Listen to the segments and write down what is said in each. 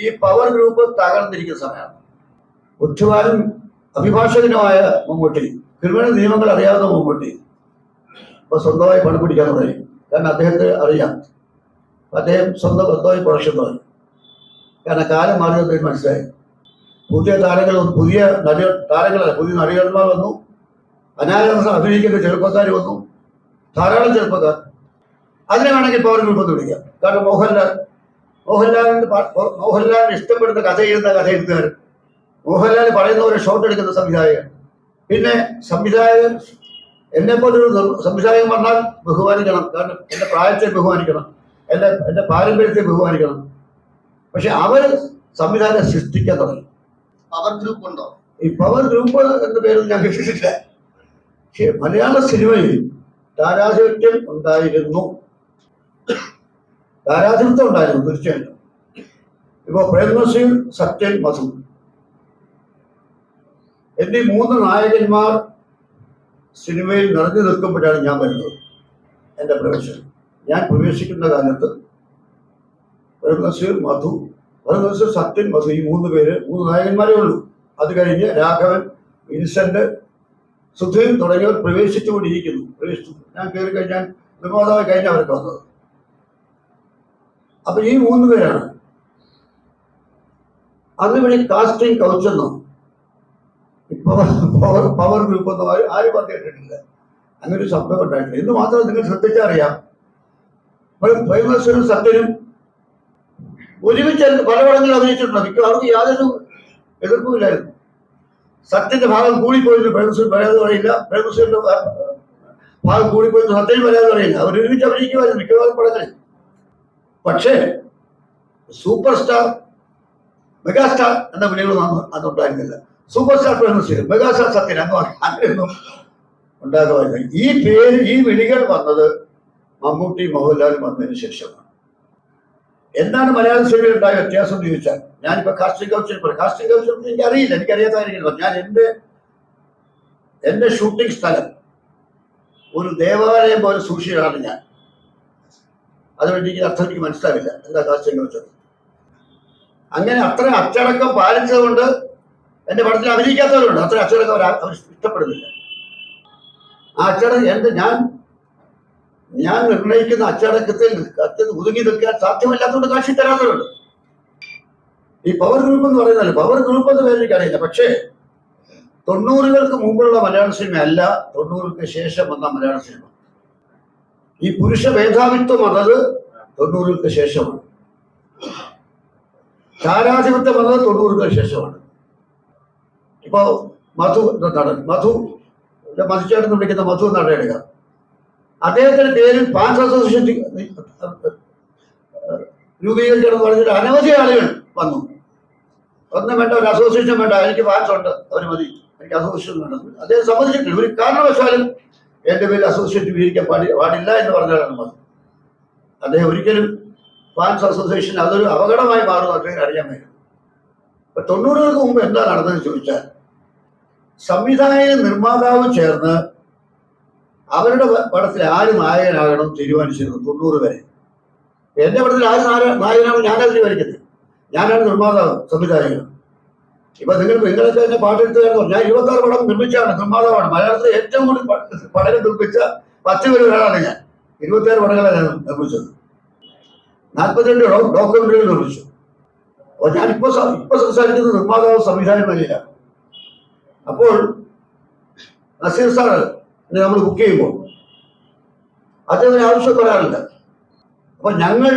ഈ power group തകർന്നിരിക്കുന്ന സമയമാണ്. ബുദ്ധിമാനും അഭിഭാഷകനുമായ മമ്മൂട്ടി ക്രിമിനൽ നിയമങ്ങൾ അറിയാവുന്ന മമ്മൂട്ടി ഇപ്പൊ സ്വന്തമായി പണം പിടിക്കാൻ തുടങ്ങി. കാരണം അദ്ദേഹത്തെ അറിയാം. അദ്ദേഹം സ്വന്തം സ്വന്തമായി പ്രൊഡക്ഷൻ തുടങ്ങി. കാരണം കാലം മാറിയത് മനസ്സിലായി. പുതിയ താരങ്ങൾ പുതിയ നടി താരങ്ങളല്ല പുതിയ നടികന്മാർ വന്നു. അനാഗ്രഹം അഭിനയിക്കുന്ന ചെറുപ്പക്കാർ വന്നു. ധാരാളം ചെറുപ്പക്കാർ. അതിനെ വേണമെങ്കിൽ പവർ ഗ്രൂപ്പ് എന്ന് വിളിക്കാം. കാരണം മോഹൻലാൽ മോഹൻലാലിന്റെ മോഹൻലാലിന് ഇഷ്ടപ്പെടുന്ന കഥ എഴുതുന്ന കഥ എഴുത്തുകാരൻ മോഹൻലാൽ പറയുന്ന ഒരു ഷോട്ട് എടുക്കുന്ന സംവിധായകൻ. പിന്നെ സംവിധായകൻ എന്നെ പോലൊരു സംവിധായകൻ പറഞ്ഞാൽ ബഹുമാനിക്കണം. കാരണം എന്റെ പ്രായത്തെ ബഹുമാനിക്കണം. എന്റെ എന്റെ പാരമ്പര്യത്തെ ബഹുമാനിക്കണം. പക്ഷെ അവർ സംവിധാനം സൃഷ്ടിക്കാൻ തുടങ്ങി. പവർ ഗ്രൂപ്പ് ഉണ്ടോ? ഈ പവർ ഗ്രൂപ്പ് എന്ന പേരൊന്നും ഞാൻ കേട്ടിട്ടില്ല. പക്ഷേ മലയാള സിനിമയിൽ താരാധിപത്യം ഉണ്ടായിരുന്നു. താരാധിപത്യം ഉണ്ടായിരുന്നു തീർച്ചയായിട്ടും. ഇപ്പൊ പ്രേംനസീർ സത്യൻ മധു എന്നീ മൂന്ന് നായകന്മാർ സിനിമയിൽ നിറഞ്ഞു നിൽക്കുമ്പോഴാണ് ഞാൻ വരുന്നത്. എന്റെ പ്രവേശനം. ഞാൻ പ്രവേശിക്കുന്ന കാലത്ത് പ്രേംനസീർ മധു പ്രേംനസീർ സത്യൻ മധു ഈ മൂന്ന് പേര് മൂന്ന് നായകന്മാരേ ഉള്ളൂ. അത് കഴിഞ്ഞ് രാഘവൻ വിൻസെന്റ് സുധീർ തുടങ്ങിയവർ പ്രവേശിച്ചുകൊണ്ടിരിക്കുന്നു. പ്രവേശിച്ചു. ഞാൻ കയറി കഴിഞ്ഞാൽ നിർമ്മാതാവ് കഴിഞ്ഞ അവർക്ക് വന്നത്. അപ്പൊ ഈ മൂന്ന് പേരാണ്. അന്ന് ഇവിടെ കാസ്റ്റിംഗ് കൗച്ച് എന്നോ പവർ പവർ പവർ ഗ്രൂപ്പ് എന്നോ ആരും പറഞ്ഞിട്ടില്ല അങ്ങനെ ഒരു ശബ്ദം ഉണ്ടായിട്ടില്ല. ഇന്ന് മാത്രം നിങ്ങൾ ശ്രദ്ധിച്ചറിയാം. പ്രേമേശ്വരും സത്യനും ഒരുമിച്ച് പല പടങ്ങളിൽ അഭിനയിച്ചിട്ടുണ്ട്. മിക്കവാറും യാതൊരു എതിർപ്പുമില്ലായിരുന്നു. സത്യന്റെ ഭാഗം കൂടിപ്പോയിരുന്നു പ്രേമസുരൻ പറയാതെ പറയില്ല പ്രേമസുരന്റെ ഭാഗം കൂടിപ്പോയിരുന്നു സത്യം പറയാതെ പറയില്ല അവർ ഒരുമിച്ച് അഭിനയിക്കുമായിരുന്നു മിക്കവാറും പടങ്ങളിൽ. പക്ഷേ സൂപ്പർ സ്റ്റാർ മെഗാസ്റ്റാർ എന്ന വിളികളൊന്നും അന്ന് അന്നുണ്ടായിരുന്നില്ല. സൂപ്പർ സ്റ്റാർ പ്രേമസുരൻ മെഗാസ്റ്റാർ സത്യൻ അങ്ങനെയൊന്നും ഉണ്ടാകുമായിരുന്നു ഈ പേര് ഈ വിളികൾ വന്നത് മമ്മൂട്ടി മോഹൻലാൽ വന്നതിന് ശേഷമാണ്. എന്താണ് മലയാള സിനിമയിൽ ഉണ്ടായ വ്യത്യാസം എന്ന് ചോദിച്ചാൽ ഞാനിപ്പോ കാസ്റ്റിംഗ് കൗച്ചിൽ പറയും കാസ്റ്റിംഗ് കൗച്ചിൽ എനിക്ക് അറിയില്ല എനിക്ക് അറിയാത്ത കാര്യങ്ങൾ ഞാൻ എന്റെ എന്റെ ഷൂട്ടിംഗ് സ്ഥലം ഒരു ദേവാലയം പോലെ സൂക്ഷിച്ചതാണ് ഞാൻ. അതുകൊണ്ട് എനിക്ക് അർത്ഥം എനിക്ക് മനസ്സിലാവില്ല. എന്താ കാസ്റ്റിംഗ് വെച്ചത്? അങ്ങനെ അത്ര അച്ചടക്കം പാലിച്ചതുകൊണ്ട് എന്റെ പടത്തിൽ അഭിനയിക്കാത്തവരുണ്ട്. അത്ര അച്ചടക്കം അവർ അവർ ഇഷ്ടപ്പെടുന്നില്ല. ആ അച്ചടക്കം എന്റെ ഞാൻ ഞാൻ നിർണയിക്കുന്ന അച്ചടക്കത്തിൽ കത്തിൽ ഒതുങ്ങി നിൽക്കാൻ സാധ്യമല്ലാത്തതുകൊണ്ട് കാശി തരാത്തവരുണ്ട്. ഈ പവർ ഗ്രൂപ്പ് എന്ന് പറയുന്നത് പവർ ഗ്രൂപ്പ് എന്ന് പേര് എനിക്കറിയില്ല. പക്ഷേ തൊണ്ണൂറുകൾക്ക് മുമ്പുള്ള മലയാള സിനിമ അല്ല തൊണ്ണൂറുകൾക്ക് ശേഷം വന്ന മലയാള സിനിമ. ഈ പുരുഷ മേധാവിത്വം വന്നത് തൊണ്ണൂറുകൾക്ക് ശേഷമാണ്. ചാരാധിപത്യം വന്നത് തൊണ്ണൂറുകൾക്ക് ശേഷമാണ്. ഇപ്പോ മധു എന്ന നടൻ മധു മധുചേട്ടൻ വിളിക്കുന്ന മധു എന്നാണ് എടുക്കുക അദ്ദേഹത്തിന്റെ പേരിൽ പാൻസ് അസോസിയേഷൻ രൂപീകരിക്കണം പറഞ്ഞിട്ട് അനവധി ആളുകൾ വന്നു. ഒന്നും വേണ്ട ഒരു അസോസിയേഷൻ വേണ്ട. എനിക്ക് ഫാൻസ് ഉണ്ട് അവർ മതി. എനിക്ക് അസോസിയേഷൻ വേണ്ട അദ്ദേഹം സമ്മതിച്ചിട്ടില്ല. ഒരു കാരണവശാലും എന്റെ പേരിൽ അസോസിയേറ്റ് ഉപയോഗിക്കാൻ പാടി പാടില്ല എന്ന് പറഞ്ഞാലാണ് മതി. അദ്ദേഹം ഒരിക്കലും ഫാൻസ് അസോസിയേഷൻ അതൊരു അപകടമായി മാറും അദ്ദേഹം അറിയാൻ വരും അപ്പൊ തൊണ്ണൂറുകൾക്ക് മുമ്പ് എന്താ നടന്നതെന്ന് ചോദിച്ചാൽ സംവിധായക നിർമ്മാതാവ് ചേർന്ന് അവരുടെ പടത്തിൽ ആര് നായകനാകണം തീരുമാനിച്ചിരുന്നു തൊണ്ണൂറ് വരെ? എന്റെ പടത്തിൽ ആര് നായകനാണോ ഞാനത് തീരുമാനിക്കുന്നത് ഞാനാണ് നിർമ്മാതാവ് സംവിധായകൻ. ഇപ്പൊ നിങ്ങൾ നിങ്ങളൊക്കെ തന്നെ പാട്ടെടുത്തുകാരെന്ന് ഞാൻ ഇരുപത്തി ആറ് പടം നിർമ്മിച്ചാണ് നിർമ്മാതാവാണ്. മലയാളത്തിൽ ഏറ്റവും കൂടുതൽ പടങ്ങൾ നിർമ്മിച്ച പത്ത് പേര് ഒരാളാണ് ഞാൻ. ഇരുപത്തി ആറ് പടങ്ങളാണ് ഞാൻ നിർമ്മിച്ചത്. നാൽപ്പത്തിരണ്ട് ഡോക്യുമെന്ററികൾ നിർമ്മിച്ചു. അപ്പോൾ ഞാനിപ്പോ ഇപ്പൊ ഇപ്പൊ സംസാരിക്കുന്നത് നിർമ്മാതാവ് സംവിധാനം വഴിയിലാണ്. അപ്പോൾ നസീർ സാറ് നമ്മൾ ബുക്ക് ചെയ്യുമ്പോൾ അദ്ദേഹത്തിന് ആവശ്യം വരാറില്ല അപ്പൊ ഞങ്ങൾ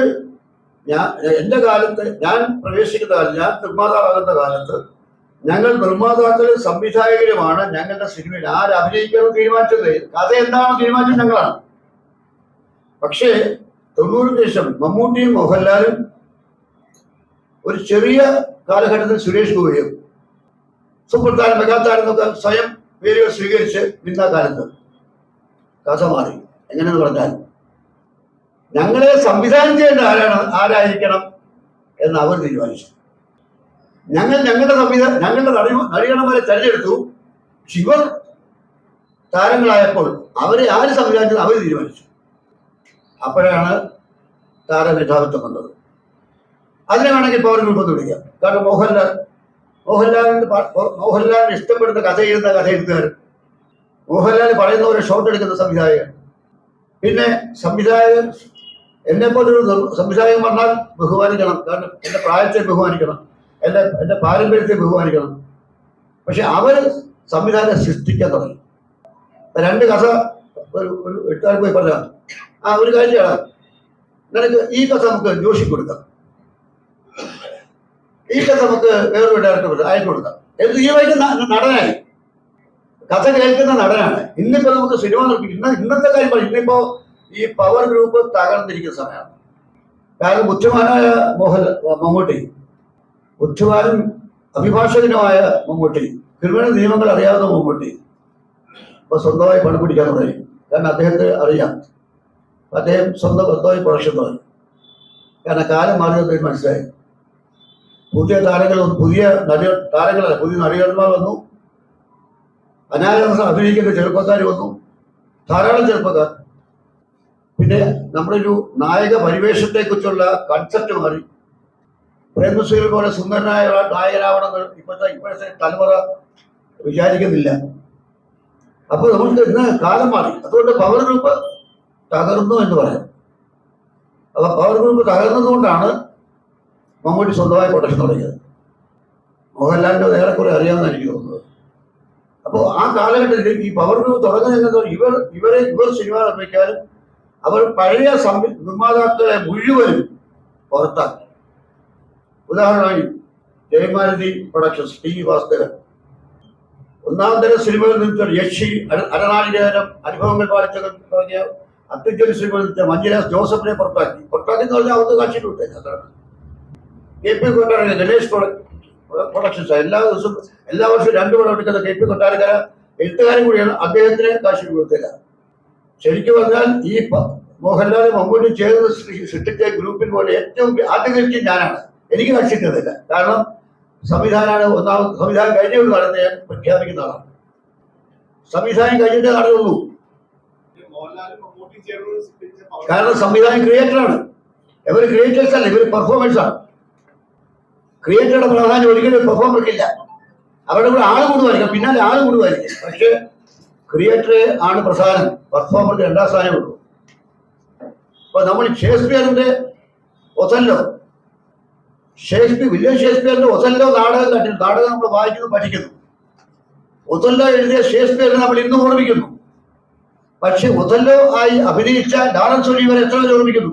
ഞാൻ എന്റെ കാലത്ത് ഞാൻ പ്രവേശിക്കുന്ന കാലത്ത് ഞാൻ നിർമ്മാതാവാകുന്ന കാലത്ത് ഞങ്ങൾ നിർമ്മാതാക്കളും സംവിധായകരുമാണ്. ഞങ്ങളുടെ സിനിമയിൽ ആര് അഭിനയിക്കണം തീരുമാനിച്ചത്? കഥ എന്താണ് തീരുമാനിച്ചത് ഞങ്ങളാണ്. പക്ഷേ തൊണ്ണൂറിന് ശേഷം മമ്മൂട്ടിയും മോഹൻലാലും ഒരു ചെറിയ കാലഘട്ടത്തിൽ സുരേഷ് ഗോപിയും സൂപ്പർ താരം മെഗാതാരം സ്വയം പേരുകൾ സ്വീകരിച്ച് നിന്ന കാലത്ത് കഥ മാറി. എങ്ങനെയെന്ന് പറഞ്ഞാൽ ഞങ്ങളെ സംവിധാനം ചെയ്യേണ്ട ആരാണ് ആരായിരിക്കണം എന്ന് അവർ തീരുമാനിച്ചു. ഞങ്ങൾ ഞങ്ങളുടെ സംവിധാനം ഞങ്ങളുടെ നടി നടികണന്മാരെ തെരഞ്ഞെടുത്തു. ശിവർ താരങ്ങളായപ്പോൾ അവരെ ആര് സംവിധാനിച്ചത് അവർ തീരുമാനിച്ചു. അപ്പോഴാണ് താരമേധാവിത്വം വന്നത് അതിനെ വേണമെങ്കിൽ ഗ്രൂപ്പ് എന്ന് വിളിക്കാം കാരണം മോഹൻലാൽ മോഹൻലാലിന്റെ മോഹൻലാലിന് ഇഷ്ടപ്പെടുന്ന കഥ എഴുതുന്ന കഥ എഴുത്തുകാരൻ മോഹൻലാൽ പറയുന്ന ഒരു ഷോട്ട് എടുക്കുന്ന സംവിധായകൻ. പിന്നെ സംവിധായകൻ എന്നെ പോലൊരു നിർ- സംവിധായകൻ പറഞ്ഞാൽ ബഹുമാനിക്കണം. കാരണം എന്റെ പ്രായത്തെ ബഹുമാനിക്കണം. എന്റെ എന്റെ പാരമ്പര്യത്തെ ബഹുമാനിക്കണം. പക്ഷെ അവർ സംവിധാനം സൃഷ്ടിക്കാൻ തുടങ്ങി. രണ്ട് കഥ ഒരു ഒരു എഴുത്താൻ പോയി പറഞ്ഞ ആ ഒരു കാര്യം ചെയ്യണം. നിനക്ക് ഈ കഥ നമുക്ക് ജോഷി കൊടുക്കാം. ഈ കഥ നമുക്ക് വേറൊരു ഡയറക്ടർ അയച്ചു കൊടുക്കാം. എന്നിട്ട് ഈ വൈകി നടനായി. കഥ കേൾക്കുന്ന നടനാണ്. ഇന്നിപ്പോ നമുക്ക് സിനിമ നിർമ്മിക്കും ഇന്ന് ഇന്നത്തെ കാര്യം പറയും ഇന്നിപ്പോ ഈ പവർ ഗ്രൂപ്പ് തകർന്നിരിക്കുന്ന സമയമാണ്. കാരണം ബുദ്ധിമാനായ മോഹൻ മമ്മൂട്ടി ബുദ്ധിമാനും അഭിഭാഷകനുമായ മമ്മൂട്ടി ക്രിമിനൽ നിയമങ്ങൾ അറിയാവുന്ന മമ്മൂട്ടി. അപ്പൊ സ്വന്തമായി പണം പിടിക്കാൻ തുടങ്ങി. കാരണം അദ്ദേഹത്തെ അറിയാം. അദ്ദേഹം സ്വന്തം സ്വന്തമായി പ്രൊഡക്ഷൻ തുടങ്ങി. കാരണം കാലം മാറിയത് മനസ്സിലായി. പുതിയ താരങ്ങൾ പുതിയ നടി താരങ്ങളല്ല പുതിയ നടികന്മാർ വന്നു. അനായാസം അഭിനയിക്കുന്ന ചെറുപ്പക്കാർ വന്നു. ധാരാളം ചെറുപ്പക്കാർ. പിന്നെ നമ്മുടെ ഒരു നായക പരിവേഷത്തെക്കുറിച്ചുള്ള കൺസെപ്റ്റ് മാറി. പ്രേംനസീർ പോലെ സുന്ദരനായ ഗായകരാവണം ഇപ്പോഴത്തെ ഇപ്പോഴത്തെ തലമുറ വിചാരിക്കുന്നില്ല. അപ്പോൾ നമുക്ക് ഇന്ന് കാലം മാറി. അതുകൊണ്ട് പവർ ഗ്രൂപ്പ് തകർന്നു എന്ന് പറയാം. അപ്പൊ പവർ ഗ്രൂപ്പ് തകർന്നതുകൊണ്ടാണ് മമ്മൂട്ടി സ്വന്തമായി പ്രൊഡക്ഷൻ തുടങ്ങിയത്. മോഹൻലാലിന്റെ ഏറെക്കുറെ അറിയാമെന്ന് എനിക്ക് തോന്നുന്നത്. അപ്പോൾ ആ കാലഘട്ടത്തിൽ ഈ പവർ ഗ്രൂപ്പ് തുടങ്ങുന്നത് ഇവർ ഇവരെ ഇവർ സിനിമ നിർമ്മിക്കാനും അവർ പഴയ സംവി നിർമ്മാതാക്കളെ മുഴുവനും പുറത്താക്കി. ഉദാഹരണമായി ജയമാരുതി പ്രൊഡക്ഷൻസ് ടി ഭാസ്കരൻ. ഒന്നാം തരം സിനിമകൾ നിർമ്മിച്ച യക്ഷി അര- അരനാഴികേരം അനുഭവങ്ങൾ പാലിച്ച തുടങ്ങിയ അത്യുജ്വല സിനിമകൾ നിർമ്മിച്ച മഞ്ജുരാസ് ജോസഫിനെ പുറത്താക്കി. പുറത്താക്കി എന്ന് പറഞ്ഞാൽ അവർക്ക് കാശിട്ട് വിട്ടേ അതാണ്. K P Kottarakkara Ganesh productions എല്ലാ ദിവസവും എല്ലാ വർഷവും രണ്ടു പടം എടുക്കുന്ന കെ പി കൊട്ടാരക്കര എഴുത്തുകാരൻ കൂടിയാണ്. അദ്ദേഹത്തിന് കാശി കൊടുത്തില്ല ശരിക്കും പറഞ്ഞാൽ ഈ മോഹൻലാലും മോഹൻലാൽ മമ്മൂട്ടി ചേർന്ന് സൃഷ്ടിച്ച ഗ്രൂപ്പിൽ പോലെ ഏറ്റവും ആദ്യം ഞാനാണ്. എനിക്ക് കാക്ഷിക്കുന്നില്ല കാരണം സംവിധാനമാണ് ഒന്നാമത് സംവിധാനം കഴിഞ്ഞുകൊണ്ട് നടന്ന് ഞാൻ പ്രഖ്യാപിക്കുന്ന ആളാണ്. സംവിധാനം കഴിഞ്ഞിട്ടേ നടന്നുള്ളൂ. കാരണം സംവിധാനം ക്രിയേറ്ററാണ്. ഇവർ ക്രിയേറ്റേഴ്സ് അല്ല ഇവർ പെർഫോമൻസ് ആണ് ക്രിയേറ്ററുടെ പ്രാധാന്യം ഒരിക്കലും പെർഫോമർക്കില്ല അവരുടെ കൂടെ ആൾ കൂടുമായിരിക്കും പിന്നാലെ ആൾ കൂടുമായിരിക്കും. പക്ഷേ ക്രിയേറ്റർ ആണ് പ്രധാനം പെർഫോമർക്ക് രണ്ടാം സ്ഥാനമുള്ളൂ അപ്പൊ നമ്മൾ ഷേക്സ്പിയറിന്റെ ഒസല്ലോ ഷേക്സ്പിയർ വില്യം ഷേക്സ്പിയറിന്റെ ഒതല്ലോ നാടകം കണ്ടു നാടകം നമ്മൾ വായിക്കുന്നു പഠിക്കുന്നു. ഒതല്ലോ എഴുതിയ ഷേക്സ്പിയറിനെ നമ്മൾ ഇന്നും ഓർമ്മിക്കുന്നു. പക്ഷെ ഒതല്ലോ ആയി അഭിനയിച്ച ലാറൻസ് ഒലിവർ എത്ര പേര് ഓർമ്മിക്കുന്നു?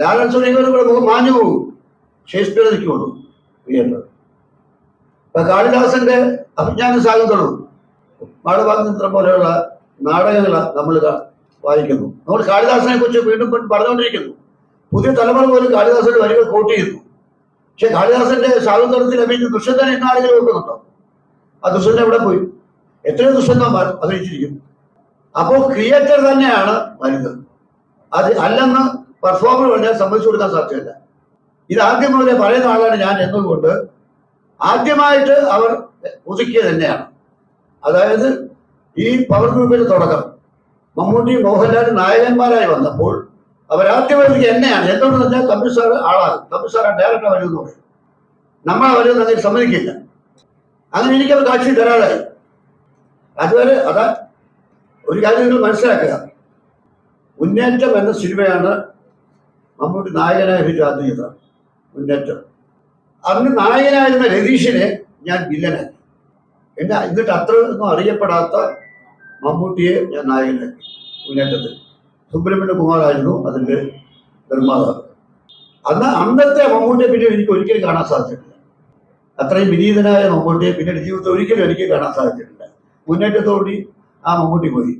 ലാറൻസ് ഒലിവർ കൂടെ മുഖം മാഞ്ഞു പോകും. ഷേക്സ്പിയർ നിൽക്കുള്ളൂ. ഇപ്പൊ കാളിദാസന്റെ അഭിജ്ഞാന സാഗതവും മാളഭാഗചന്ദ്രൻ പോലെയുള്ള നാടകങ്ങൾ നമ്മൾ വായിക്കുന്നു. നമ്മൾ കാളിദാസനെ കുറിച്ച് വീണ്ടും പറഞ്ഞുകൊണ്ടിരിക്കുന്നു. പുതിയ തലമുറ പോലും കാളിദാസന്റെ വരികൾ കോട്ട് ചെയ്യുന്നു പക്ഷെ കാളിദാസന്റെ സ്വാതന്ത്ര്യത്തിൽ അഭിനയിച്ച ദുഷ്യന്തൻ എന്ന ആളുകൾ ആ ദുഷ്യന്തൻ എവിടെ പോയി? എത്രയോ ദുഷ്യന്തന്മാർ അഭിനയിച്ചിരിക്കും അപ്പോൾ ക്രിയേറ്റർ തന്നെയാണ് വലുത് അത് അല്ലെന്ന് പെർഫോമർ പറഞ്ഞാൽ സമ്മതിച്ചു കൊടുക്കാൻ സാധ്യമല്ല. ഇത് ആദ്യം മുതലേ പറയുന്ന ആളാണ് ഞാൻ എന്നതുകൊണ്ട് ആദ്യമായിട്ട് അവർ ഒതുക്കിയത് തന്നെയാണ്. അതായത് ഈ പവർ ഗ്രൂപ്പിന്റെ തുടക്കം. മമ്മൂട്ടി മോഹൻലാൽ നായകന്മാരായി വന്നപ്പോൾ അവരാദ്യം ഒതുക്കി എന്നെയാണ്. എന്തുകൊണ്ടെന്ന് വെച്ചാൽ തമ്പി സാർ ആളാകും തമ്പി സാർ ഡയറക്ടർ വരുമെന്ന് എന്ന് പറയും നമ്മളെ വരും അങ്ങനെ സമ്മതിക്കില്ല. അങ്ങനെ എനിക്കത് കാഴ്ച തരാതായി. അതുവരെ അതാ ഒരു കാര്യം നിങ്ങൾ മനസ്സിലാക്കുക. മുന്നേറ്റം എന്ന സിനിമയാണ് മമ്മൂട്ടി നായകനായ ഒരു ചിത്രം മുന്നേറ്റം. അന്ന് നായകനായിരുന്ന രതീഷിനെ ഞാൻ വില്ലനാക്കി. എന്നാ എന്നിട്ട് അത്ര ഒന്നും അറിയപ്പെടാത്ത മമ്മൂട്ടിയെ ഞാൻ നായകനാക്കി മുന്നേറ്റത്തിൽ. സുബ്രഹ്മണ്യ കുമാറായിരുന്നു അതിന്റെ നിർമ്മാതാവ്. അന്ന് അന്നത്തെ മമ്മൂട്ടിയെ പിന്നെ എനിക്ക് ഒരിക്കലും കാണാൻ സാധിച്ചിട്ടില്ല. അത്രയും വിനീതനായ മമ്മൂട്ടിയെ പിന്നീട് ജീവിതത്തിൽ ഒരിക്കലും എനിക്ക് കാണാൻ സാധിച്ചിട്ടില്ല. മുന്നേറ്റത്തോടി ആ മമ്മൂട്ടി പോയി.